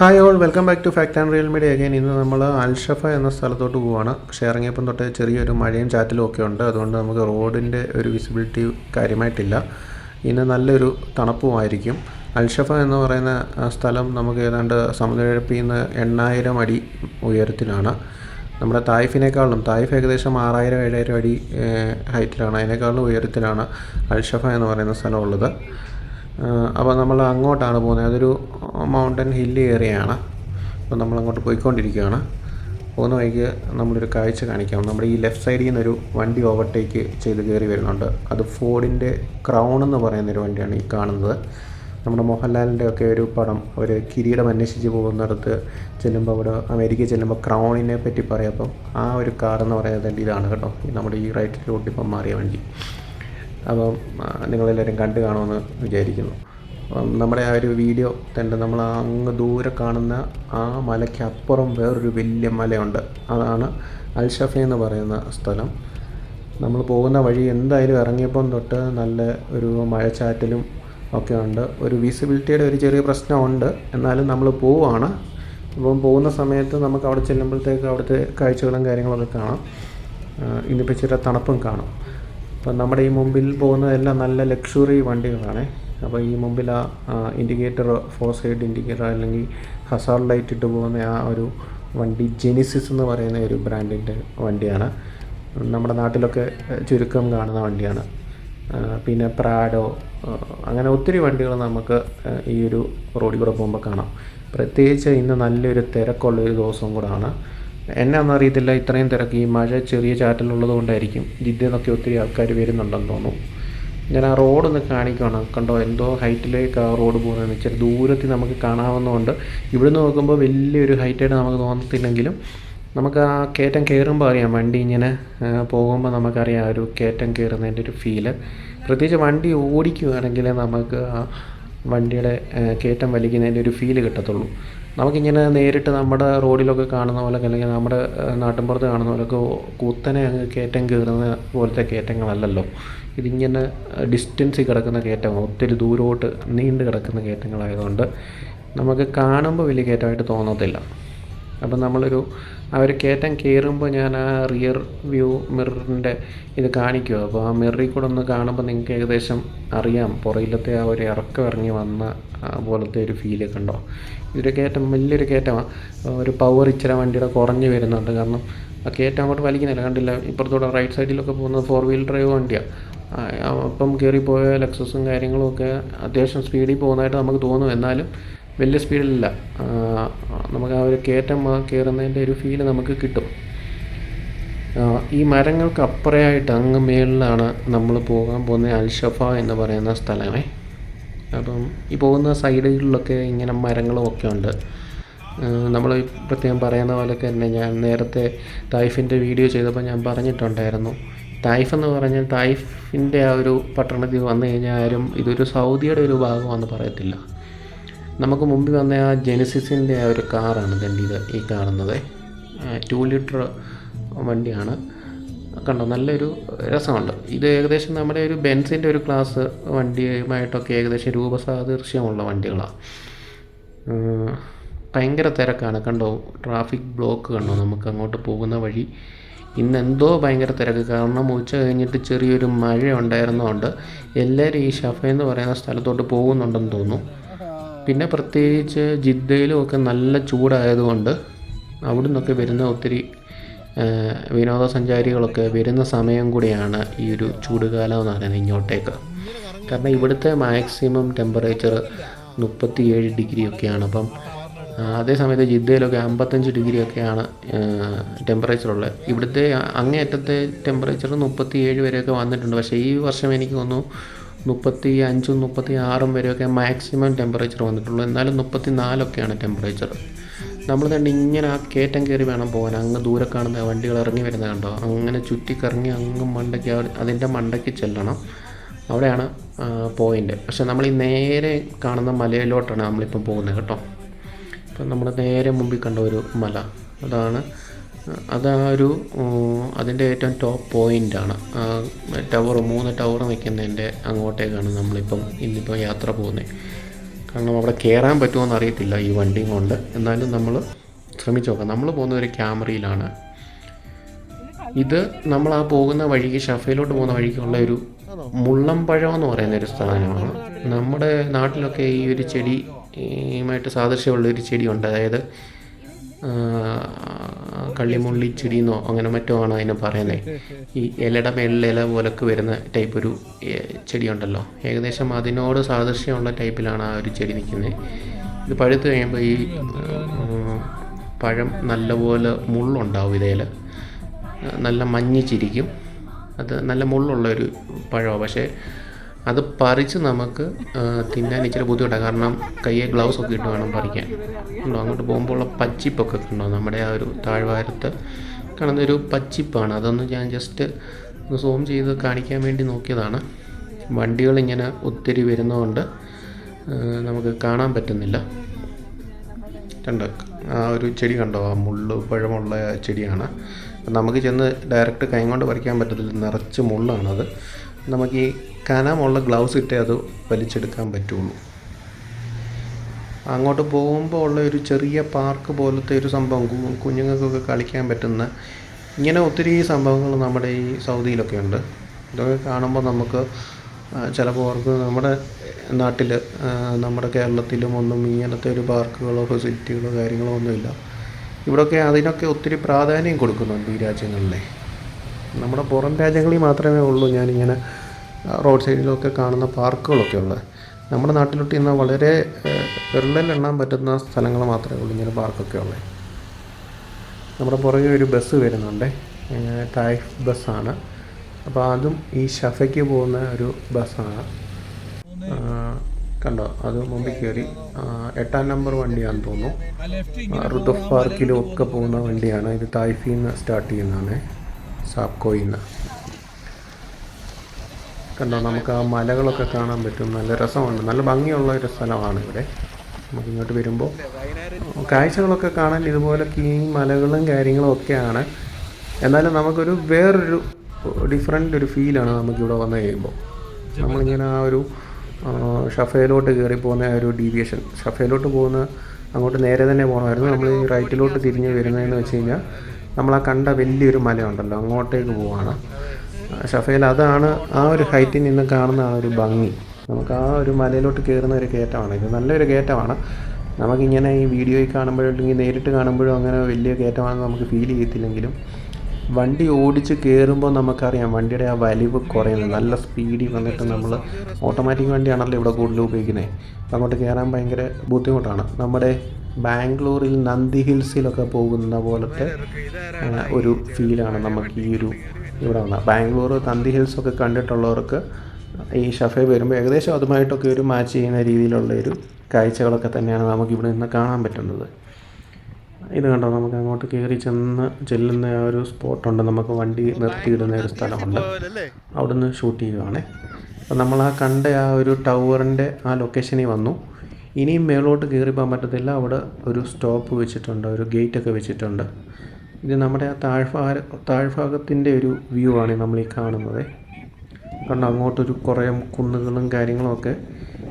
Hi all welcome back to fact and real media again ഇന്ന് നമ്മൾ അൽഷഫ എന്ന സ്ഥലത്തോട്ട് പോവുകയാണ് പക്ഷേ ഇറങ്ങിയപ്പം തൊട്ട് ചെറിയൊരു മഴയും ചാറ്റലും ഒക്കെ ഉണ്ട്. അതുകൊണ്ട് നമുക്ക് റോഡിന്റെ ഒരു വിസിബിലിറ്റി കാര്യമായിട്ടില്ല. ഇന്ന് നല്ലൊരു തണുപ്പുമായിരിക്കും. അൽഷഫ എന്ന് പറയുന്ന സ്ഥലം നമുക്ക് ഏതാണ്ട് സമുദ്രപ്പിൽ നിന്ന് എണ്ണായിരം അടി ഉയരത്തിലാണ്. നമ്മുടെ തായ്ഫിനേക്കാളും തായ്ഫ് ഏകദേശം ആറായിരം ഏഴായിരം അടി ഹൈറ്റിലാണ്. അതിനേക്കാളും ഉയരത്തിലാണ് അൽഷഫ എന്ന് പറയുന്ന സ്ഥലമുള്ളത് അപ്പോൾ നമ്മൾ അങ്ങോട്ടാണ് പോകുന്നത്. അതൊരു മൗണ്ടൻ ഹിൽ ഏരിയയാണ് അപ്പോൾ നമ്മൾ അങ്ങോട്ട് പോയിക്കൊണ്ടിരിക്കുകയാണ്. പോകുന്ന വഴിക്ക് നമ്മളൊരു കാഴ്ച കാണിക്കാം. നമ്മുടെ ഈ ലെഫ്റ്റ് സൈഡിൽ നിന്നൊരു വണ്ടി ഓവർടേക്ക് ചെയ്ത് കയറി വരുന്നുണ്ട്. അത് ഫോർഡിന്റെ ക്രൗൺ എന്ന് പറയുന്നൊരു വണ്ടിയാണ് ഈ കാണുന്നത്. നമ്മുടെ മോഹൻലാലിന്റെ ഒക്കെ ഒരു പടം. ഒരു കിരീടം അന്വേഷിച്ച് പോകുന്നിടത്ത് ചെല്ലുമ്പോൾ അവിടെ അമേരിക്ക ചെല്ലുമ്പോൾ ക്രൗണിനെ പറ്റി പറയാം. അപ്പം ആ ഒരു കാർ എന്ന് പറയുന്നത് ഇതാണ് കേട്ടോ. നമ്മുടെ ഈ റൈറ്റിലോട്ട് ഇപ്പം മാറിയ വണ്ടി. അപ്പം നിങ്ങളെല്ലാവരും കണ്ടു കാണുമെന്ന് വിചാരിക്കുന്നു. നമ്മുടെ ആ ഒരു വീഡിയോ തന്നെ നമ്മൾ അങ്ങ് ദൂരെ കാണുന്ന ആ മലയ്ക്കപ്പുറം വേറൊരു വലിയ മലയുണ്ട്. അതാണ് അൽഷഫ എന്ന് പറയുന്ന സ്ഥലം. നമ്മൾ പോകുന്ന വഴി എന്തായാലും ഇറങ്ങിയപ്പം തൊട്ട് നല്ല ഒരു മഴച്ചാറ്റലും ഒക്കെ ഉണ്ട്. ഒരു വിസിബിലിറ്റിയുടെ ഒരു ചെറിയ പ്രശ്നമുണ്ട്. എന്നാലും നമ്മൾ പോവുകയാണ്. അപ്പം പോകുന്ന സമയത്ത് നമുക്ക് അവിടെ ചെല്ലുമ്പോഴത്തേക്ക് അവിടുത്തെ കാഴ്ചകളും കാര്യങ്ങളൊക്കെ കാണാം. ഇന്നിപ്പോൾ ഇച്ചിരി തണുപ്പും കാണും. അപ്പം നമ്മുടെ ഈ മുമ്പിൽ പോകുന്നതെല്ലാം നല്ല ലക്ഷറി വണ്ടികളാണ്. അപ്പോൾ ഈ മുമ്പിൽ ആ ഇൻഡിക്കേറ്റർ ഫോർ സൈഡ് ഇൻഡിക്കേറ്റർ അല്ലെങ്കിൽ ഹസാർ ലൈറ്റ് ഇട്ട് പോകുന്ന ആ ഒരു വണ്ടി ജെനിസിസ് എന്ന് പറയുന്ന ഒരു ബ്രാൻഡിന്റെ വണ്ടിയാണ്. നമ്മുടെ നാട്ടിലൊക്കെ ചുരുക്കം കാണുന്ന വണ്ടിയാണ്. പിന്നെ പ്രാഡോ അങ്ങനെ ഒത്തിരി വണ്ടികൾ നമുക്ക് ഈ ഒരു റോഡിൽ കൂടെ പോകുമ്പോൾ കാണാം. പ്രത്യേകിച്ച് ഇന്ന് നല്ലൊരു തിരക്കുള്ള ഒരു ദിവസവും കൂടാണ് എന്നാന്ന് അറിയത്തില്ല. ഇത്രയും തിരക്ക് ഈ മഴ ചെറിയ ചാറ്റലുള്ളത് കൊണ്ടായിരിക്കും. ജിദ്ദയിൽ നിന്നൊക്കെ ഒത്തിരി ആൾക്കാർ വരുന്നുണ്ടെന്ന് തോന്നുന്നു. ഞാൻ ആ റോഡ് ഒന്ന് കാണിക്കുകയാണ് കണ്ടോ? എന്തോ ഹൈറ്റിലേക്ക് ആ റോഡ് പോകുന്നതെന്ന് ഇച്ചിരി ദൂരത്തിൽ നമുക്ക് കാണാവുന്നതുകൊണ്ട് ഇവിടുന്ന് നോക്കുമ്പോൾ വലിയൊരു ഹൈറ്റായിട്ട് നമുക്ക് തോന്നത്തില്ലെങ്കിലും നമുക്ക് ആ കയറ്റം കയറുമ്പോൾ അറിയാം. വണ്ടി ഇങ്ങനെ പോകുമ്പോൾ നമുക്കറിയാം ആ ഒരു കയറ്റം കയറുന്നതിന്റെ ഒരു ഫീൽ. പ്രത്യേകിച്ച് വണ്ടി ഓടിക്കുകയാണെങ്കിൽ നമുക്ക് ആ വണ്ടിയുടെ കയറ്റം വലിക്കുന്നതിന്റെ ഒരു ഫീൽ കിട്ടത്തുള്ളൂ. നമുക്കിങ്ങനെ നേരിട്ട് നമ്മുടെ റോഡിലൊക്കെ കാണുന്ന പോലെ അല്ലെങ്കിൽ നമ്മുടെ നാട്ടിൻപുറത്ത് കാണുന്ന പോലെയൊക്കെ കുത്തനെ അങ്ങ് കയറ്റം കയറുന്ന പോലത്തെ കയറ്റങ്ങളല്ലല്ലോ. ഇതിങ്ങനെ ഡിസ്റ്റൻസിൽ കിടക്കുന്ന കയറ്റം ഒത്തിരി ദൂരോട്ട് നീണ്ടു കിടക്കുന്ന കയറ്റങ്ങളായതുകൊണ്ട് നമുക്ക് കാണുമ്പോൾ വലിയ കയറ്റമായിട്ട് തോന്നത്തില്ല. അപ്പം നമ്മളൊരു ഒരു കയറ്റം കയറുമ്പോൾ ഞാൻ ആ റിയർ വ്യൂ മിററിന്റെ ഇത് കാണിക്കുമോ അപ്പോൾ ആ മിററിൽ കൂടെ ഒന്ന് കാണുമ്പോൾ നിങ്ങൾക്ക് ഏകദേശം അറിയാം. പുറയിലത്തെ ആ ഒരു ഇറക്കം ഇറങ്ങി വന്ന പോലത്തെ ഒരു ഫീൽ കണ്ടോ? ഇതൊരു കയറ്റം വലിയൊരു കയറ്റമാണ് ഒരു പവർ ഇച്ചിരി വണ്ടിയുടെ കുറഞ്ഞ് വരുന്നുണ്ട്. കാരണം ആ കയറ്റം അങ്ങോട്ട് വലിക്കുന്നില്ല. കണ്ടില്ല? ഇപ്പുറത്തൂടെ റൈറ്റ് സൈഡിലൊക്കെ പോകുന്നത് ഫോർ വീൽ ഡ്രൈവ് വണ്ടിയാണ് അപ്പം കയറിപ്പോയ ലക്സസും കാര്യങ്ങളും ഒക്കെ അത്യാവശ്യം സ്പീഡിൽ പോകുന്നതായിട്ട് നമുക്ക് തോന്നും. എന്നാലും വലിയ സ്പീഡിലല്ല നമുക്ക് ആ ഒരു കയറ്റം കയറുന്നതിന്റെ ഒരു ഫീൽ നമുക്ക് കിട്ടും. ഈ മരങ്ങൾക്ക് അപ്പുറയായിട്ട് അങ്ങ് മേളിലാണ് നമ്മൾ പോകാൻ പോകുന്ന അൽഷഫ എന്ന് പറയുന്ന സ്ഥലമേ. അപ്പം ഈ പോകുന്ന സൈഡുകളിലൊക്കെ ഇങ്ങനെ മരങ്ങളും ഒക്കെ ഉണ്ട്. നമ്മൾ പ്രത്യേകം പറയുന്ന പോലെ തന്നെ ഞാൻ നേരത്തെ തായ്ഫിന്റെ വീഡിയോ ചെയ്തപ്പോൾ ഞാൻ പറഞ്ഞിട്ടുണ്ടായിരുന്നു. തായ്ഫ് എന്ന് പറഞ്ഞാൽ തായ്ഫിന്റെ ആ ഒരു പട്ടണത്തിൽ വന്നു കഴിഞ്ഞാൽ ആരും ഇതൊരു സൗദിയുടെ ഒരു ഭാഗമാണെന്ന് പറയത്തില്ല. നമുക്ക് മുമ്പിൽ വന്ന ആ ജെനസിസിന്റെ ആ ഒരു കാറാണ് ദണ്ട് ഇത് ഈ കാണുന്നത്. ടു ലിറ്റർ വണ്ടിയാണ്. കണ്ടോ നല്ലൊരു രസമുണ്ട്. ഇത് ഏകദേശം നമ്മുടെ ഒരു ബെൻസിന്റെ ഒരു ക്ലാസ് വണ്ടിയുമായിട്ടൊക്കെ ഏകദേശം രൂപസാദൃശ്യമുള്ള വണ്ടികളാണ് ഭയങ്കര തിരക്കാണ്. കണ്ടോ ട്രാഫിക് ബ്ലോക്ക് കണ്ടോ നമുക്ക് അങ്ങോട്ട് പോകുന്ന വഴി. ഇന്നെന്തോ ഭയങ്കര തിരക്ക്. കാരണം ഉച്ച കഴിഞ്ഞിട്ട് ചെറിയൊരു മഴ ഉണ്ടായിരുന്നതുകൊണ്ട് എല്ലാവരും ഈ ഷഫ എന്ന് പറയുന്ന സ്ഥലത്തോട്ട് പോകുന്നുണ്ടെന്ന് തോന്നുന്നു. പിന്നെ പ്രത്യേകിച്ച് ജിദ്ദയിലും ഒക്കെ നല്ല ചൂടായതുകൊണ്ട് അവിടെ നിന്നൊക്കെ വരുന്ന ഒത്തിരി വിനോദസഞ്ചാരികളൊക്കെ വരുന്ന സമയം കൂടിയാണ് ഈ ഒരു ചൂടുകാലം എന്ന് പറയുന്നത് ഇങ്ങോട്ടേക്ക്. കാരണം ഇവിടുത്തെ മാക്സിമം ടെമ്പറേച്ചർ മുപ്പത്തിയേഴ് ഡിഗ്രിയൊക്കെയാണ് അപ്പം അതേ സമയത്ത് ജിദ്ദയിലൊക്കെ അമ്പത്തഞ്ച് ഡിഗ്രിയൊക്കെയാണ് ടെമ്പറേച്ചർ ഉള്ളത്. ഇവിടുത്തെ അങ്ങേയറ്റത്തെ ടെമ്പറേച്ചർ മുപ്പത്തിയേഴ് വരെയൊക്കെ വന്നിട്ടുണ്ട്. പക്ഷേ ഈ വർഷം എനിക്ക് തോന്നുന്നു മുപ്പത്തി അഞ്ചും മുപ്പത്തി ആറും വരെയൊക്കെ മാക്സിമം ടെമ്പറേച്ചർ വന്നിട്ടുള്ളൂ. എന്നാലും മുപ്പത്തി നാലൊക്കെയാണ് ടെമ്പറേച്ചർ നമ്മൾ തന്നെ ഇങ്ങനെ ആ കയറ്റം കയറി വേണം പോകാൻ. അങ്ങ് ദൂരെ കാണുന്ന വണ്ടികൾ ഇറങ്ങി വരുന്നത് കണ്ടോ? അങ്ങനെ ചുറ്റിക്കറങ്ങി അങ്ങ് മണ്ടയ്ക്ക് അതിന്റെ മണ്ടയ്ക്ക് ചെല്ലണം. അവിടെയാണ് പോയിന്റ് പക്ഷെ നമ്മൾ ഈ നേരെ കാണുന്ന മലയിലോട്ടാണ് നമ്മളിപ്പോൾ പോകുന്നത് കേട്ടോ. ഇപ്പം നമ്മൾ നേരെ മുമ്പിൽ കണ്ട ഒരു മല. അതാണ് അതാ ഒരു അതിന്റെ ഏറ്റവും ടോപ്പ് പോയിന്റാണ് ടവർ മൂന്ന് ടവർ നിൽക്കുന്നതിന്റെ അങ്ങോട്ടേക്കാണ് നമ്മളിപ്പം ഇന്നിപ്പോൾ യാത്ര പോകുന്നത് കാരണം അവിടെ കയറാൻ പറ്റുമോ അറിയത്തില്ല ഈ വണ്ടിയും കൊണ്ട്. എന്നാലും നമ്മൾ ശ്രമിച്ചു നോക്കാം. നമ്മൾ പോകുന്ന ഒരു ക്യാമറയിലാണ്. ഇത് നമ്മൾ ആ പോകുന്ന വഴിക്ക് ഷഫയിലോട്ട് പോകുന്ന വഴിക്കുള്ള ഒരു മുള്ളംപഴം എന്ന് പറയുന്ന ഒരു സാധനമാണ്. നമ്മുടെ നാട്ടിലൊക്കെ ഈ ഒരു ചെടിയുമായിട്ട് സാദൃശ്യമുള്ള ഒരു ചെടിയുണ്ട്. അതായത് കള്ളിമുള്ളി ചെടിയെന്നോ അങ്ങനെ മറ്റോ ആണോ അതിനെ പറയുന്നത് ഈ ഇലയുടെ മേളിൽ ഇല പോലൊക്കെ വരുന്ന ടൈപ്പ് ഒരു ചെടിയുണ്ടല്ലോ. ഏകദേശം അതിനോട് സാദൃശ്യമുള്ള ടൈപ്പിലാണ് ആ ഒരു ചെടി നിൽക്കുന്നത്. ഇത് പഴുത്ത് കഴിയുമ്പോൾ ഈ പഴം നല്ലപോലെ മുള്ളുണ്ടാവും ഇതേൽ നല്ല മഞ്ഞിച്ചിരിക്കും അത് നല്ല മുള്ളുള്ള ഒരു പഴമാണ്. പക്ഷേ അത് പറിച്ച് നമുക്ക് തിന്നാൻ ഇച്ചിരി ബുദ്ധിമുട്ടാണ് കാരണം കയ്യെ ഗ്ലൗസ് ഒക്കെ ഇട്ട് വേണം പറിക്കാൻ. ഉണ്ടോ? അങ്ങോട്ട് പോകുമ്പോൾ ഉള്ള പച്ചിപ്പൊക്കെ ഉണ്ടോ? നമ്മുടെ ആ ഒരു താഴ്വാരത്ത് കാണുന്ന ഒരു പച്ചിപ്പാണ്. അതൊന്ന് ഞാൻ ജസ്റ്റ് ഒന്ന് സൂം ചെയ്ത് കാണിക്കാൻ വേണ്ടി നോക്കിയതാണ്. വണ്ടികൾ ഇങ്ങനെ ഒത്തിരി വരുന്നതുകൊണ്ട് നമുക്ക് കാണാൻ പറ്റുന്നില്ല. കണ്ടോ? ആ ഒരു ചെടി കണ്ടോ? ആ മുള്ള് പഴമുള്ള ചെടിയാണ്. നമുക്ക് ചെന്ന് ഡയറക്റ്റ് കൈ കൊണ്ട് പറിക്കാൻ പറ്റത്തില്ല. നിറച്ച് മുള്ളാണത്. നമുക്ക് ഈ കനമുള്ള ഗ്ലൗസ് ഇട്ടേ അത് വലിച്ചെടുക്കാൻ പറ്റുള്ളൂ. അങ്ങോട്ട് പോകുമ്പോൾ ഉള്ള ഒരു ചെറിയ പാർക്ക് പോലത്തെ ഒരു സംഭവം കുഞ്ഞുങ്ങൾക്കൊക്കെ കളിക്കാൻ പറ്റുന്ന ഇങ്ങനെ ഒത്തിരി സംഭവങ്ങൾ നമ്മുടെ ഈ സൗദിയിലൊക്കെ ഉണ്ട്. ഇതൊക്കെ കാണുമ്പോൾ നമുക്ക് ചിലപ്പോൾ അവർക്ക് നമ്മുടെ നാട്ടിൽ നമ്മുടെ കേരളത്തിലും ഒന്നും ഇങ്ങനത്തെ ഒരു പാർക്കുകളോ ഫെസിലിറ്റികളോ കാര്യങ്ങളോ ഒന്നുമില്ല. ഇവിടെയൊക്കെ അതിനൊക്കെ ഒത്തിരി പ്രാധാന്യം കൊടുക്കുന്നുണ്ട് ഈ രാജ്യങ്ങളിലെ. നമ്മുടെ പുറം രാജ്യങ്ങളിൽ മാത്രമേ ഉള്ളൂ ഞാനിങ്ങനെ റോഡ് സൈഡിലൊക്കെ കാണുന്ന പാർക്കുകളൊക്കെ ഉള്ളത് നമ്മുടെ നാട്ടിലോട്ട് ഇന്ന് വളരെ വിരളിലെണ്ണാൻ പറ്റുന്ന സ്ഥലങ്ങൾ മാത്രമേ ഉള്ളൂ ഇങ്ങനെ പാർക്കൊക്കെ ഉള്ളത് നമ്മുടെ പുറകെ ഒരു ബസ് വരുന്നുണ്ട്. ടൈഫ് തായ് ബസ്സാണ് അപ്പോൾ അതും ഈ ഷഫയ്ക്ക് പോകുന്ന ഒരു ബസ്സാണ് കണ്ടോ? അത് മുമ്പിൽ കയറി. എട്ടാം നമ്പർ വണ്ടിയാണെന്ന് തോന്നുന്നു. റുദഫ് പാർക്കിലും ഒക്കെ പോകുന്ന വണ്ടിയാണ്. ഇത് തായ്ഫിൽ സ്റ്റാർട്ട് ചെയ്യുന്നതാണ്. സാപ്കോയിൽ നിന്ന് കണ്ടോ നമുക്ക് ആ മലകളൊക്കെ കാണാൻ പറ്റും. നല്ല രസമുണ്ട്. നല്ല ഭംഗിയുള്ള ഒരു സ്ഥലമാണ് ഇവിടെ. നമുക്ക് ഇങ്ങോട്ട് വരുമ്പോൾ കാഴ്ചകളൊക്കെ കാണാൻ ഇതുപോലെ ഈ മലകളും കാര്യങ്ങളും ഒക്കെയാണ്. എന്നാലും നമുക്കൊരു വേറൊരു ഡിഫറെന്റ് ഒരു ഫീലാണ് നമുക്കിവിടെ വന്നു കഴിയുമ്പോൾ നമ്മളിങ്ങനെ ആ ഒരു ഷഫയിലോട്ട് കയറി പോകുന്ന ആ ഒരു ഡീവിയേഷൻ ഷഫയിലോട്ട് പോകുന്ന അങ്ങോട്ട് നേരെ തന്നെ പോകണമായിരുന്നു നമ്മൾ ഈ റൈറ്റിലോട്ട് തിരിഞ്ഞ് വരുന്നതെന്ന് വെച്ച് കഴിഞ്ഞാൽ നമ്മൾ ആ കണ്ട വലിയൊരു മലയുണ്ടല്ലോ. അങ്ങോട്ടേക്ക് പോവാണ്. ഷഫയിൽ അതാണ് ആ ഒരു ഹൈറ്റിൽ നിന്ന് കാണുന്ന ആ ഒരു ഭംഗി. നമുക്ക് ആ ഒരു മലയിലോട്ട് കയറുന്ന ഒരു കയറ്റമാണ് ഇത് നല്ലൊരു കയറ്റമാണ് നമുക്കിങ്ങനെ ഈ വീഡിയോയിൽ കാണുമ്പോഴും അല്ലെങ്കിൽ നേരിട്ട് കാണുമ്പോഴും അങ്ങനെ വലിയ കയറ്റമാണെന്ന് നമുക്ക് ഫീൽ ചെയ്യത്തില്ലെങ്കിലും വണ്ടി ഓടിച്ച് കയറുമ്പോൾ നമുക്കറിയാം വണ്ടിയുടെ ആ വലിവ് കുറയുന്നത് നല്ല സ്പീഡിൽ വന്നിട്ട് നമ്മൾ ഓട്ടോമാറ്റിക് വണ്ടിയാണല്ലോ ഇവിടെ കൂടുതൽ ഉപയോഗിക്കുന്നത്. അപ്പം അങ്ങോട്ട് കയറാൻ ഭയങ്കര ബുദ്ധിമുട്ടാണ്. നമ്മുടെ ബാംഗ്ലൂരിൽ നന്ദി ഹിൽസിലൊക്കെ പോകുന്ന പോലത്തെ ഒരു ഫീലാണ് നമുക്ക് ഈ ഒരു ഇവിടെ വന്ന. ബാംഗ്ലൂർ ഹിൽസ് ഒക്കെ കണ്ടിട്ടുള്ളവർക്ക് ഈ ഷഫേ വരുമ്പോൾ ഏകദേശം അതുമായിട്ടൊക്കെ ഒരു മാച്ച് ചെയ്യുന്ന രീതിയിലുള്ള ഒരു കാഴ്ചകളൊക്കെ തന്നെയാണ് നമുക്ക് ഇവിടെ നിന്ന് കാണാൻ പറ്റുന്നത്. ഇത് കണ്ടോ? നമുക്ക് അങ്ങോട്ട് കയറി ചെന്ന് ചെല്ലുന്ന ആ ഒരു സ്പോട്ടുണ്ട് നമുക്ക് വണ്ടി നിർത്തിയിടുന്ന ഒരു സ്ഥലമുണ്ട്. അവിടുന്ന് ഷൂട്ട് ചെയ്യുവാണേ. അപ്പം നമ്മൾ ആ കണ്ട ആ ഒരു ടവറിന്റെ ആ ലൊക്കേഷനിൽ വന്നു. ഇനിയും മേളോട്ട് കയറി പോകാൻ പറ്റത്തില്ല. അവിടെ ഒരു സ്റ്റോപ്പ് വെച്ചിട്ടുണ്ട്. ഒരു ഗേറ്റൊക്കെ വെച്ചിട്ടുണ്ട്. ഇത് നമ്മുടെ ആ താഴ്ഭാര താഴ്ഭാഗത്തിന്റെ ഒരു വ്യൂ ആണ് നമ്മൾ ഈ കാണുന്നത്. കാരണം അങ്ങോട്ടൊരു കുറേ കുന്നുകളും കാര്യങ്ങളും ഒക്കെ.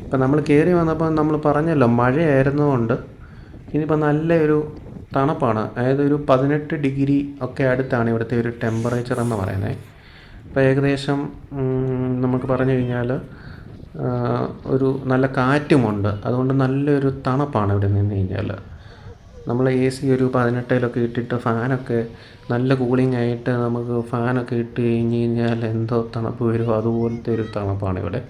ഇപ്പം നമ്മൾ കയറി വന്നപ്പോൾ നമ്മൾ പറഞ്ഞല്ലോ മഴയായിരുന്നതുകൊണ്ട് ഇനിയിപ്പോൾ നല്ലൊരു തണുപ്പാണ്. അതായത് ഒരു പതിനെട്ട് ഡിഗ്രി ഒക്കെ അടുത്താണ് ഇവിടുത്തെ ഒരു ടെമ്പറേച്ചർ എന്ന് പറയുന്നത്. ഇപ്പോൾ ഏകദേശം നമുക്ക് പറഞ്ഞു കഴിഞ്ഞാൽ ഒരു നല്ല കാറ്റുമുണ്ട്. അതുകൊണ്ട് നല്ലൊരു തണുപ്പാണ് ഇവിടെ നിന്ന് കഴിഞ്ഞാൽ. നമ്മൾ എ സി ഒരു പതിനെട്ടിലൊക്കെ ഇട്ടിട്ട് ഫാനൊക്കെ നല്ല കൂളിംഗ് ആയിട്ട് നമുക്ക് ഫാനൊക്കെ ഇട്ട് കഴിഞ്ഞ് കഴിഞ്ഞാൽ എന്തോ തണുപ്പ് വരുമോ അതുപോലത്തെ ഒരു തണുപ്പാണ് ഇവിടെ.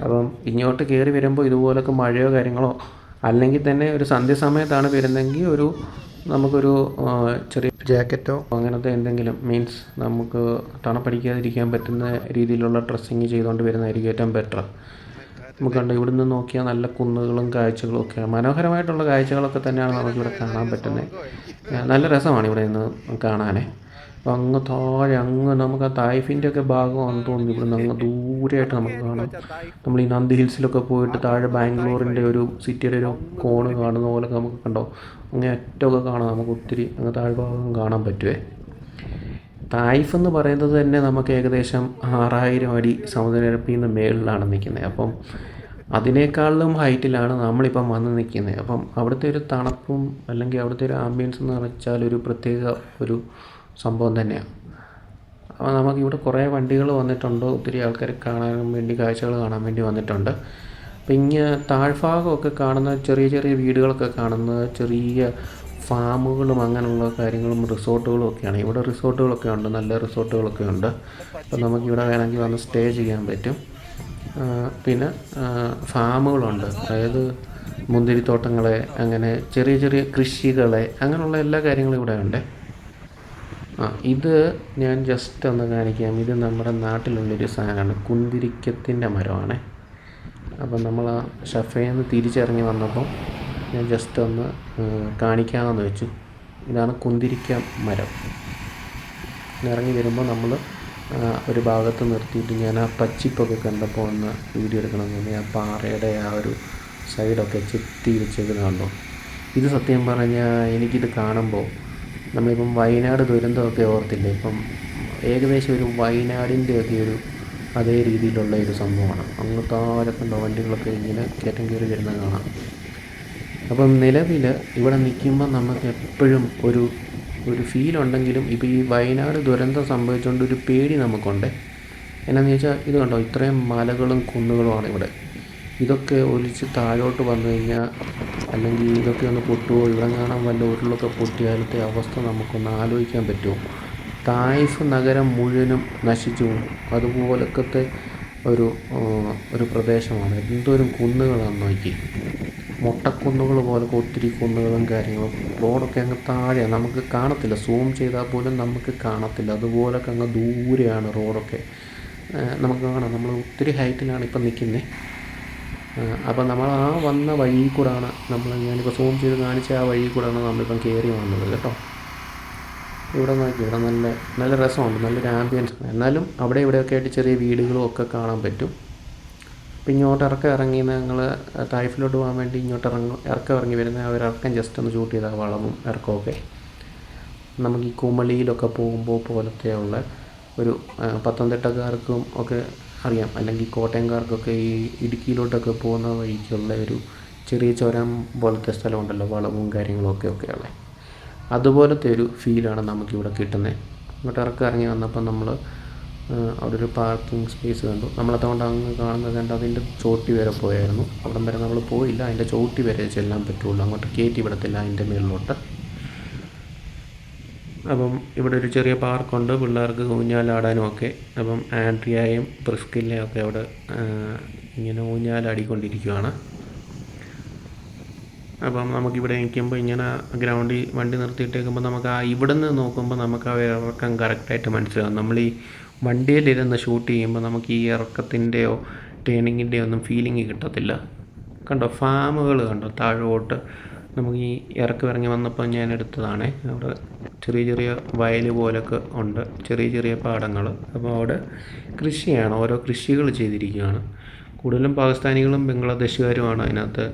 അപ്പം ഇങ്ങോട്ട് കയറി വരുമ്പോൾ ഇതുപോലൊക്കെ മഴയോ കാര്യങ്ങളോ അല്ലെങ്കിൽ തന്നെ ഒരു സന്ധ്യസമയത്താണ് വരുന്നതെങ്കിൽ ഒരു നമുക്കൊരു ചെറിയ ജാക്കറ്റോ അങ്ങനത്തെ എന്തെങ്കിലും മീൻസ് നമുക്ക് തണുപ്പടിക്കാതിരിക്കാൻ പറ്റുന്ന രീതിയിലുള്ള ഡ്രസ്സിങ് ചെയ്തുകൊണ്ട് വരുന്നതായിരിക്കും ഏറ്റവും ബെറ്റർ നമുക്ക് കണ്ട് ഇവിടുന്ന് നോക്കിയാൽ നല്ല കുന്നുകളും കാഴ്ചകളും ഒക്കെ. മനോഹരമായിട്ടുള്ള കാഴ്ചകളൊക്കെ തന്നെയാണ് നമുക്കിവിടെ കാണാൻ പറ്റുന്നത് നല്ല രസമാണ് ഇവിടെ നിന്ന് കാണാനേ. അപ്പോൾ അങ്ങ് താഴെ അങ്ങ് നമുക്ക് ആ തായ്ഫിന്റെ ഒക്കെ ഭാഗമാണെന്ന് തോന്നുന്നു ഇവിടുന്ന് അങ്ങ് ദൂരെയായിട്ട് നമുക്ക് കാണാം. നമ്മൾ ഈ നന്ദി ഹിൽസിലൊക്കെ പോയിട്ട് താഴെ ബാംഗ്ലൂരിന്റെ ഒരു സിറ്റിയുടെ ഒരു കോണ് കാണുന്ന പോലെ നമുക്ക് കണ്ടോ. അങ്ങേ അറ്റമൊക്കെ കാണാം നമുക്ക് ഒത്തിരി അങ്ങ് താഴ്ഭാഗം കാണാൻ പറ്റുമേ തായ്ഫ് എന്ന് പറയുന്നത് തന്നെ നമുക്ക് ഏകദേശം ആറായിരം അടി സമുദ്രനിരപ്പിൽ നിന്ന് മേളിലാണ് നിൽക്കുന്നത്. അപ്പം അതിനേക്കാളും ഹൈറ്റിലാണ് നമ്മളിപ്പം വന്ന് നിൽക്കുന്നത്. അപ്പം അവിടുത്തെ ഒരു തണുപ്പും അല്ലെങ്കിൽ അവിടുത്തെ ഒരു ആംബിയൻസ് എന്ന് വെച്ചാൽ ഒരു പ്രത്യേക ഒരു സംഭവം തന്നെയാണ്. അപ്പോൾ നമുക്കിവിടെ കുറേ വണ്ടികൾ വന്നിട്ടുണ്ട്. ഒത്തിരി ആൾക്കാർ കാണാൻ വേണ്ടി കാഴ്ചകൾ കാണാൻ വേണ്ടി വന്നിട്ടുണ്ട്. അപ്പം ഇങ്ങനെ താഴ്ഭാഗമൊക്കെ കാണുന്ന ചെറിയ ചെറിയ വീടുകളൊക്കെ കാണുന്ന ചെറിയ ഫാമുകളും അങ്ങനെയുള്ള കാര്യങ്ങളും റിസോർട്ടുകളും ഒക്കെയാണ്. ഇവിടെ റിസോർട്ടുകളൊക്കെ ഉണ്ട് നല്ല റിസോർട്ടുകളൊക്കെ ഉണ്ട്. അപ്പം നമുക്കിവിടെ വേണമെങ്കിൽ വന്ന് സ്റ്റേ ചെയ്യാൻ പറ്റും. പിന്നെ ഫാമുകളുണ്ട്. അതായത് മുന്തിരിത്തോട്ടങ്ങളെ അങ്ങനെ ചെറിയ ചെറിയ കൃഷികളെ അങ്ങനെയുള്ള എല്ലാ കാര്യങ്ങളും ഇവിടെ ഉണ്ട്. ആ ഇത് ഞാൻ ജസ്റ്റ് ഒന്ന് കാണിക്കാം. ഇത് നമ്മുടെ നാട്ടിലുള്ളൊരു സാധനമാണ്. കുന്തിരിക്കത്തിന്റെ മരമാണ്. അപ്പം നമ്മൾ ആ ഷഫയിൽ നിന്ന് തിരിച്ചിറങ്ങി വന്നപ്പോൾ ഞാൻ ജസ്റ്റ് ഒന്ന് കാണിക്കാമെന്ന് വെച്ചു. ഇതാണ് കുന്തിരിക്ക മരം. ഇറങ്ങി വരുമ്പോൾ നമ്മൾ ഒരു ഭാഗത്ത് നിർത്തിയിട്ട് ഞാൻ ആ പച്ചിപ്പൊക്കെ കണ്ടപ്പോൾ ഒന്ന് വീഡിയോ എടുക്കണം എന്ന് ആ പാറയുടെ ആ ഒരു സൈഡൊക്കെ ചെത്തി വെച്ചേക്കുന്നത് കണ്ടോ? ഇത് സത്യം പറഞ്ഞാൽ എനിക്കിത് കാണുമ്പോൾ നമ്മളിപ്പം വയനാട് ദുരന്തമൊക്കെ ഓർത്തില്ലേ? ഇപ്പം ഏകദേശം ഒരു വയനാടിന്റെയൊക്കെ ഒരു അതേ രീതിയിലുള്ള ഒരു സംഭവമാണ്. അങ്ങ് താഴെ കണ്ടോ വണ്ടികളൊക്കെ ഇങ്ങനെ കയറ്റം കയറി വരുന്നത് കാണാം. അപ്പം നിലവിൽ ഇവിടെ നിൽക്കുമ്പോൾ നമുക്ക് എപ്പോഴും ഒരു ഒരു ഫീൽ ഉണ്ടെങ്കിലും ഇപ്പോൾ ഈ വയനാട് ദുരന്തം സംഭവിച്ചുകൊണ്ട് ഒരു പേടി നമുക്കുണ്ട്. എന്നാന്ന് ചോദിച്ചാൽ ഇത് കണ്ടോ? ഇത്രയും മലകളും കുന്നുകളുമാണ് ഇവിടെ. ഇതൊക്കെ ഒലിച്ച് താഴോട്ട് വന്നു കഴിഞ്ഞാൽ അല്ലെങ്കിൽ ഇതൊക്കെ ഒന്ന് പൊട്ടുമോ ഇവിടെ കാണാൻ വല്ല ഉരുളൊക്കെ പൊട്ടിയാലത്തെ അവസ്ഥ നമുക്കൊന്ന് ആലോചിക്കാൻ പറ്റുമോ തായ്ഫ് നഗരം മുഴുവനും നശിച്ചു പോകും. അതുപോലൊക്കത്തെ ഒരു ഒരു പ്രദേശമാണ്. എന്തോരം കുന്നുകളാണെന്ന് നോക്കി മൊട്ടക്കുന്നുകൾ പോലെ ഒത്തിരി കുന്നുകളും കാര്യങ്ങളും റോഡൊക്കെ അങ്ങ് താഴെയാണ് നമുക്ക് കാണത്തില്ല. സൂം ചെയ്താൽ പോലും നമുക്ക് കാണത്തില്ല. അതുപോലൊക്കെ അങ്ങ് ദൂരെയാണ് റോഡൊക്കെ. നമുക്ക് കാണാം. നമ്മൾ ഒത്തിരി ഹൈറ്റിലാണ് ഇപ്പം നിൽക്കുന്നത് അപ്പം നമ്മൾ ആ വന്ന വഴി കൂടാണ് നമ്മൾ ഞാനിപ്പോൾ സൂം ചെയ്ത് കാണിച്ച ആ വഴി കൂടാണ് നമ്മളിപ്പം കയറി വന്നത് കേട്ടോ. ഇവിടെ നോക്കി. ഇവിടെ നല്ല നല്ല രസമുണ്ട്. നല്ലൊരു ആംബിയൻസ് എന്നാലും അവിടെ ഇവിടെയൊക്കെ ആയിട്ട് ചെറിയ വീടുകളും ഒക്കെ കാണാൻ പറ്റും. അപ്പം ഇങ്ങോട്ട് ഇറക്കം ഇറങ്ങി ഞങ്ങൾ തായ്ഫിലോട്ട് പോകാൻ വേണ്ടി ഇങ്ങോട്ട് ഇറങ്ങും ഇറക്കം ഇറങ്ങി വരുന്ന അവർ ഇറക്കം ജസ്റ്റ് ഒന്ന് ഷൂട്ട് ചെയ്താൽ വളവും ഇറക്കമൊക്കെ നമുക്ക് ഈ കുമളിയിലൊക്കെ പോകുമ്പോൾ പോലത്തെയുള്ള ഒരു പത്തനംതിട്ടക്കാർക്കും ഒക്കെ അറിയാം. അല്ലെങ്കിൽ കോട്ടയംകാർക്കൊക്കെ ഈ ഇടുക്കിയിലോട്ടൊക്കെ പോകുന്ന വഴിക്കുള്ള ഒരു ചെറിയ ചുരം പോലത്തെ സ്ഥലമുണ്ടല്ലോ വളവും കാര്യങ്ങളൊക്കെ ഒക്കെ ഉള്ളത് അതുപോലത്തെ ഒരു ഫീലാണ് നമുക്കിവിടെ കിട്ടുന്നത് ഇങ്ങോട്ട് ഇറക്കം ഇറങ്ങി വന്നപ്പോൾ നമ്മൾ അവിടെ ഒരു പാർക്കിംഗ് സ്പേസ് കണ്ടു. നമ്മളതുകൊണ്ട് അങ്ങ് കാണുന്നത് കണ്ട് അതിന്റെ ചോട്ടി വരെ പോയായിരുന്നു. അവിടം വരെ നമ്മൾ പോയില്ല. അതിന്റെ ചോട്ടി വരെ ചെല്ലാൻ പറ്റുള്ളൂ. അങ്ങോട്ട് കയറ്റി വിടത്തില്ല അതിന്റെ മുകളിലോട്ട് അപ്പം ഇവിടെ ഒരു ചെറിയ പാർക്കുണ്ട് പിള്ളേർക്ക് ഊഞ്ഞാലാടാനും ഒക്കെ. അപ്പം ആൻഡ്രിയയും പ്രിസ്കില്ലയും ഒക്കെ അവിടെ ഇങ്ങനെ ഊഞ്ഞാലാടിക്കൊണ്ടിരിക്കുകയാണ് അപ്പം നമുക്കിവിടെ നിൽക്കുമ്പോൾ ഇങ്ങനെ ഗ്രൗണ്ടിൽ വണ്ടി നിർത്തിയിട്ടേക്കുമ്പോൾ നമുക്ക് ആ ഇവിടെ നിന്ന് നോക്കുമ്പോൾ നമുക്ക് ആ ഇറക്കം കറക്റ്റായിട്ട് മനസ്സിലാകും. നമ്മൾ ഈ വണ്ടിയിലിരുന്ന് ഷൂട്ട് ചെയ്യുമ്പോൾ നമുക്ക് ഈ ഇറക്കത്തിന്റെയോ ടേണിങ്ങിന്റെയോ ഒന്നും ഫീലിംഗ് കിട്ടത്തില്ല. കണ്ടോ? ഫാമുകൾ കണ്ടോ? താഴോട്ട് നമുക്ക് ഈ ഇറക്കി ഇറങ്ങി വന്നപ്പോൾ ഞാൻ എടുത്തതാണേ. അവിടെ ചെറിയ ചെറിയ വയൽ പോലൊക്കെ ഉണ്ട്. ചെറിയ ചെറിയ പാടങ്ങൾ അപ്പോൾ അവിടെ കൃഷിയാണ്. ഓരോ കൃഷികൾ ചെയ്തിരിക്കുകയാണ് കൂടുതലും പാകിസ്ഥാനികളും ബംഗ്ലാദേശുകാരുമാണ് അതിനകത്ത്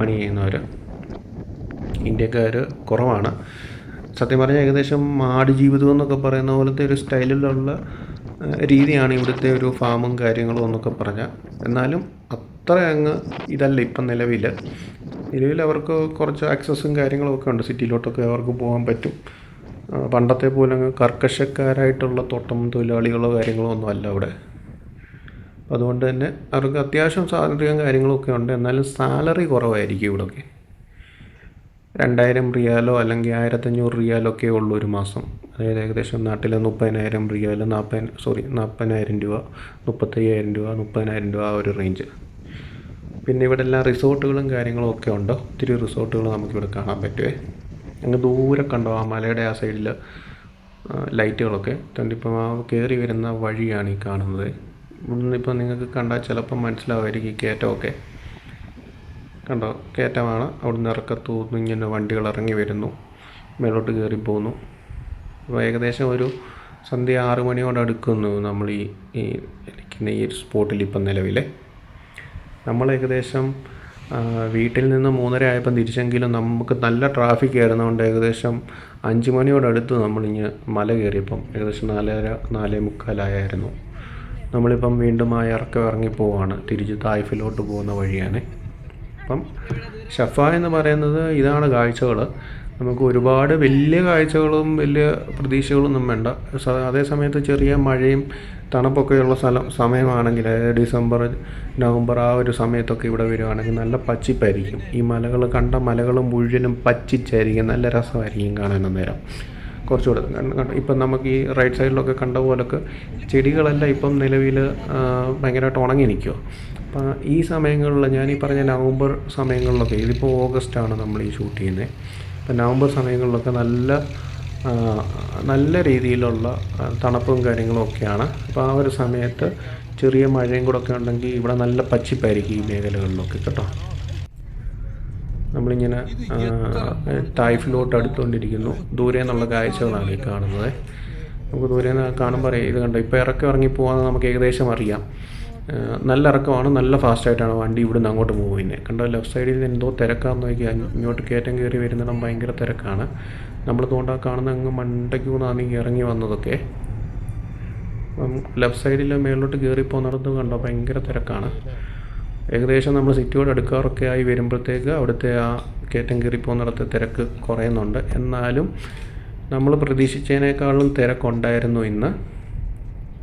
പണി ചെയ്യുന്നവർ ഇന്ത്യക്കാർ കുറവാണ്. സത്യം പറഞ്ഞാൽ ഏകദേശം ആട് ജീവിതം എന്നൊക്കെ പറയുന്ന പോലത്തെ ഒരു സ്റ്റൈലിലുള്ള രീതിയാണ് ഇവിടുത്തെ ഒരു ഫാമും കാര്യങ്ങളും എന്നൊക്കെ പറഞ്ഞാൽ എന്നാലും അത്ര അങ്ങ് ഇതല്ല ഇപ്പം നിലവിൽ. നിലവിൽ അവർക്ക് കുറച്ച് ആക്സസും കാര്യങ്ങളും ഒക്കെ ഉണ്ട്. സിറ്റിയിലോട്ടൊക്കെ അവർക്ക് പോകാൻ പറ്റും. പണ്ടത്തെ പോലെ അങ്ങ് കർക്കശക്കാരായിട്ടുള്ള തോട്ടം തൊഴിലാളികളോ കാര്യങ്ങളോ ഒന്നും അല്ല അവിടെ. അതുകൊണ്ട് തന്നെ അവർക്ക് അത്യാവശ്യം സാലറിയും കാര്യങ്ങളൊക്കെ ഉണ്ട്. എന്നാലും സാലറി കുറവായിരിക്കും ഇവിടെയൊക്കെ രണ്ടായിരം റിയാലോ അല്ലെങ്കിൽ ആയിരത്തഞ്ഞൂറ് റിയാലോ ഒക്കെ ഉള്ളൂ ഒരു മാസം. അതായത് ഏകദേശം നാട്ടിലെ മുപ്പതിനായിരം റിയാൽ നാൽപ്പത് സോറി നാൽപ്പതിനായിരം രൂപ മുപ്പത്തയ്യായിരം രൂപ മുപ്പതിനായിരം രൂപ ആ ഒരു റേഞ്ച് പിന്നെ ഇവിടെ എല്ലാ റിസോർട്ടുകളും കാര്യങ്ങളും ഒക്കെ ഉണ്ട്? ഒത്തിരി റിസോർട്ടുകൾ നമുക്കിവിടെ കാണാൻ പറ്റുമേ അങ്ങ് ദൂരെ കണ്ടോ? ആ മലയുടെ ആ സൈഡിൽ ലൈറ്റുകളൊക്കെ അതുകൊണ്ട് ഇപ്പം ആ കയറി വരുന്ന വഴിയാണ് ഈ കാണുന്നത്. ഇപ്പം നിങ്ങൾക്ക് കണ്ടാൽ ചിലപ്പം മനസ്സിലാവുമായിരിക്കും ഈ കയറ്റമൊക്കെ. കണ്ടോ? കയറ്റമാണ്. അവിടുന്ന് ഇറക്കത്തു ഇങ്ങനെ വണ്ടികൾ ഇറങ്ങി വരുന്നു. മേലോട്ട് കയറി പോകുന്നു അപ്പോൾ ഏകദേശം ഒരു സന്ധ്യ ആറ് മണിയോട് അടുക്കുന്നു നമ്മൾ ഈ ഈ ഇരിക്കുന്ന ഈ സ്പോട്ടിൽ ഇപ്പം നിലവിൽ. നമ്മൾ ഏകദേശം വീട്ടിൽ നിന്ന് മൂന്നര ആയപ്പം തിരിച്ചെങ്കിലും നമുക്ക് നല്ല ട്രാഫിക് ആയിരുന്നതുകൊണ്ട് ഏകദേശം അഞ്ച് മണിയോടടുത്ത് നമ്മളിങ്ങ് മല കയറിയപ്പം ഏകദേശം നാലര നാലേ മുക്കാലായിരുന്നു നമ്മളിപ്പം വീണ്ടും ആ ഇറക്കം ഇറങ്ങി പോവാണ് തിരിച്ച് തായ്ഫിലോട്ട് പോകുന്ന വഴിയാണ്. അപ്പം ഷഫ എന്ന് പറയുന്നത് ഇതാണ് കാഴ്ചകൾ. നമുക്ക് ഒരുപാട് വലിയ കാഴ്ചകളും വലിയ പ്രതീക്ഷകളൊന്നും വേണ്ട. അതേ സമയത്ത് ചെറിയ മഴയും തണുപ്പൊക്കെയുള്ള സ്ഥലം സമയമാണെങ്കിൽ ഡിസംബർ നവംബർ ആ ഒരു സമയത്തൊക്കെ ഇവിടെ വരുവാണെങ്കിൽ നല്ല പച്ചിപ്പായിരിക്കും. ഈ മലകൾ കണ്ട മലകൾ മുഴുവനും പച്ചിച്ചായിരിക്കും. നല്ല രസമായിരിക്കും കാണാൻ അന്നേരം. കുറച്ചുകൂടെ ഇപ്പം നമുക്ക് ഈ റൈറ്റ് സൈഡിലൊക്കെ കണ്ട പോലൊക്കെ ചെടികളെല്ലാം ഇപ്പം നിലവിൽ ഭയങ്കരമായിട്ട് ഉണങ്ങി നിൽക്കുക അപ്പം ഈ സമയങ്ങളിൽ ഞാൻ ഈ പറഞ്ഞ നവംബർ സമയങ്ങളിലൊക്കെ ഇതിപ്പോൾ ഓഗസ്റ്റാണ് നമ്മൾ ഈ ഷൂട്ട് ചെയ്യുന്നത്. അപ്പം നവംബർ സമയങ്ങളിലൊക്കെ നല്ല നല്ല രീതിയിലുള്ള തണുപ്പും കാര്യങ്ങളും ഒക്കെയാണ്. അപ്പോൾ ആ ഒരു സമയത്ത് ചെറിയ മഴയും കൂടെ ഒക്കെ ഉണ്ടെങ്കിൽ ഇവിടെ നല്ല പച്ചിപ്പായിരിക്കും ഈ മേഖലകളിലൊക്കെ കേട്ടോ. നമ്മളിങ്ങനെ ടൈഫിലോട്ട് അടുത്തുകൊണ്ടിരിക്കുന്നു. ദൂരെ നിന്നുള്ള കാഴ്ചകളാണ് ഈ കാണുന്നത്. നമുക്ക് ദൂരെ കാണുമ്പോൾ അറിയാം. ഇത് കണ്ടോ? ഇപ്പോൾ ഇറക്കി ഇറങ്ങി പോകാമെന്ന് നമുക്ക് ഏകദേശം അറിയാം. നല്ല ഇറക്കമാണ് നല്ല ഫാസ്റ്റായിട്ടാണ് വണ്ടി ഇവിടുന്ന് അങ്ങോട്ട് മൂവ് ചെയ്യുന്നത് കണ്ടോ ലെഫ്റ്റ് സൈഡിൽ നിന്ന് എന്തോ തിരക്കാന്ന് നോക്കിയാൽ ഇങ്ങോട്ട് കയറ്റം കയറി വരുന്നിടം ഭയങ്കര തിരക്കാണ്. നമ്മൾ തോണ്ടാ കാണുന്ന അങ്ങ് മണ്ടയ്ക്ക് നിന്നാണ് ഈ ഇറങ്ങി വന്നതൊക്കെ. അപ്പം ലെഫ്റ്റ് സൈഡിൽ മേളിലോട്ട് കയറി പോകുന്നിടത്ത് കണ്ടോ ഭയങ്കര തിരക്കാണ്. ഏകദേശം നമ്മൾ സിറ്റിയോട് അടുക്കാറൊക്കെ ആയി വരുമ്പോഴത്തേക്ക് അവിടുത്തെ ആ കയറ്റം കയറി പോകുന്നിടത്ത് തിരക്ക് കുറയുന്നുണ്ട്. എന്നാലും നമ്മൾ പ്രതീക്ഷിച്ചതിനേക്കാളും തിരക്കുണ്ടായിരുന്നു ഇന്ന്.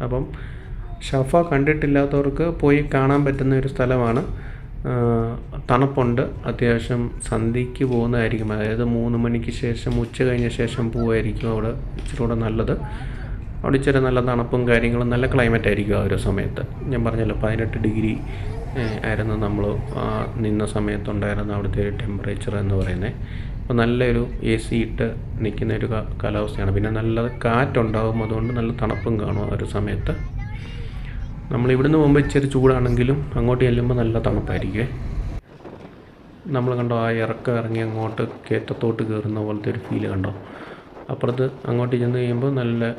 അപ്പം ഷഫ കണ്ടിട്ടില്ലാത്തവർക്ക് പോയി കാണാൻ പറ്റുന്ന ഒരു സ്ഥലമാണ്. തണുപ്പുണ്ട്. അത്യാവശ്യം സന്ധ്യയ്ക്ക് പോകുന്നതായിരിക്കും. അതായത് മൂന്ന് മണിക്ക് ശേഷം ഉച്ച കഴിഞ്ഞ ശേഷം പോവുമായിരിക്കും അവിടെ. ഇച്ചിരി കൂടെ നല്ലത്. അവിടെ ഇച്ചിരി നല്ല തണുപ്പും കാര്യങ്ങളും നല്ല ക്ലൈമറ്റ് ആയിരിക്കും ആ ഒരു സമയത്ത്. ഞാൻ പറഞ്ഞല്ലോ പതിനെട്ട് ഡിഗ്രി ആയിരുന്നു നമ്മൾ നിന്ന സമയത്തുണ്ടായിരുന്ന അവിടുത്തെ ഒരു ടെമ്പറേച്ചർ എന്ന് പറയുന്നത് അപ്പോൾ നല്ലൊരു എ സി ഇട്ട് നിൽക്കുന്ന ഒരു കാലാവസ്ഥയാണ്. പിന്നെ നല്ല കാറ്റുണ്ടാകും അതുകൊണ്ട് നല്ല തണുപ്പും കാണും ആ ഒരു സമയത്ത്. നമ്മൾ ഇവിടുന്ന് പോകുമ്പോൾ ഇച്ചിരി ചൂടാണെങ്കിലും അങ്ങോട്ട് ചെല്ലുമ്പോൾ നല്ല തണുപ്പായിരിക്കും. നമ്മൾ കണ്ടോ ആ ഇറക്കം ഇറങ്ങി അങ്ങോട്ട് കയറ്റത്തോട്ട് കയറുന്ന പോലത്തെ ഒരു ഫീൽ കണ്ടോ? അപ്പുറത്ത് അങ്ങോട്ട് ചെന്ന് കഴിയുമ്പോൾ നല്ല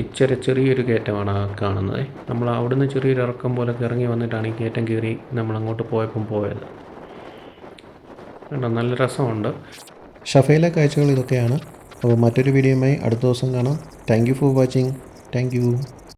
ഇച്ചിരി ചെറിയൊരു കയറ്റമാണ് കാണുന്നത്. നമ്മൾ അവിടുന്ന് ചെറിയൊരു ഇറക്കം പോലെ ഇറങ്ങി വന്നിട്ടാണ് ഈ കയറ്റം കയറി നമ്മൾ അങ്ങോട്ട് പോയപ്പം പോയത്. കണ്ടോ നല്ല രസമുണ്ട്. ഷഫയിലെ കാഴ്ചകൾ ഇതൊക്കെയാണ്. അപ്പോൾ മറ്റൊരു വീഡിയോയുമായി അടുത്ത ദിവസം കാണാം. Thank you for watching thank you